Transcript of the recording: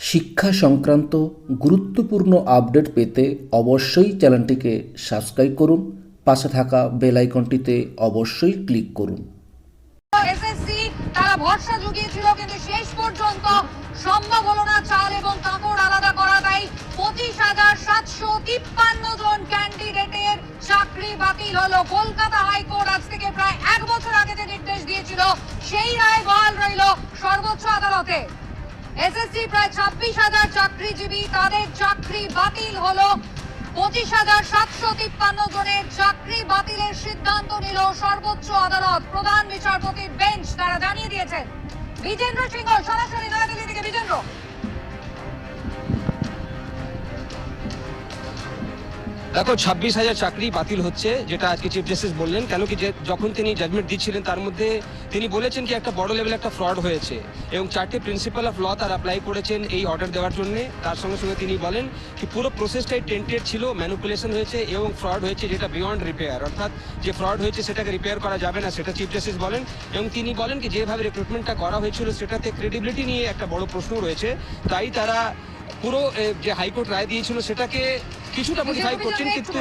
শিক্ষা সংক্রান্ত গুরুত্বপূর্ণ আপডেট পেতে অবশ্যই চ্যানেলটিকে সাবস্ক্রাইব করুন, পাশে থাকা বেল আইকনটিতে অবশ্যই ক্লিক করুন। এসএসসি তারা ভরসা জুগিয়েছিল, কিন্তু শেষ পর্যন্ত সম্ভব হলো না চাল এবং কাপড় আলাদা করা তাই পঁচিশ হাজার সাতশো তিপ্পান্ন জন ক্যান্ডিডেটের চাকরি বাতিল হলো। কলকাতা হাইকোর্ট আজ থেকে প্রায় এক বছর আগে যে নির্দেশ দিয়েছিল, সেই রায় বহাল রইল সর্বোচ্চ আদালতে। এসএসসি প্রায় ছাব্বিশ হাজার চাকরিজীবী, তাদের চাকরি বাতিল হলো। পঁচিশ হাজার সাতশো তিপ্পান্ন জনের চাকরি বাতিলের সিদ্ধান্ত নিল সর্বোচ্চ আদালত। প্রধান বিচারপতির বেঞ্চ তারা জানিয়ে দিয়েছেন। বিজেন্দ্র সিংহ সরাসরি নয়াদিল্লি থেকে। বিজেন্দ্র? দেখো, ছাব্বিশ হাজার চাকরি বাতিল হচ্ছে, যেটা আজকে চিফ জাস্টিস বললেন। কেন কি যে যখন তিনি জাজমেন্ট দিচ্ছিলেন, তার মধ্যে তিনি বলেছেন কি, একটা বড় লেভেলে একটা ফ্রড হয়েছে। এবং চারটে প্রিন্সিপাল অফ ল তার অ্যাপ্লাই করেছেন এই অর্ডার দেওয়ার জন্য। তার সঙ্গে সঙ্গে তিনি বলেন কি, পুরো প্রসেসটাই টেন্টেড ছিল ম্যানুপুলেশন হয়েছে এবং ফ্রড হয়েছে যেটা বিয়ন্ড রিপেয়ার অর্থাৎ যে ফ্রড হয়েছে সেটাকে রিপেয়ার করা যাবে না, সেটা চিফ জাস্টিস বলেন। এবং তিনি বলেন কি, যেভাবে রিক্রুটমেন্টটা করা হয়েছিল, সেটাতে ক্রেডিবিলিটি নিয়ে একটা বড় প্রশ্ন রয়েছে। তাই তারা পুরো যে হাইকোর্ট রায় দিয়েছিল সেটাকে কিছুটা মডিফাই করছেন কিন্তু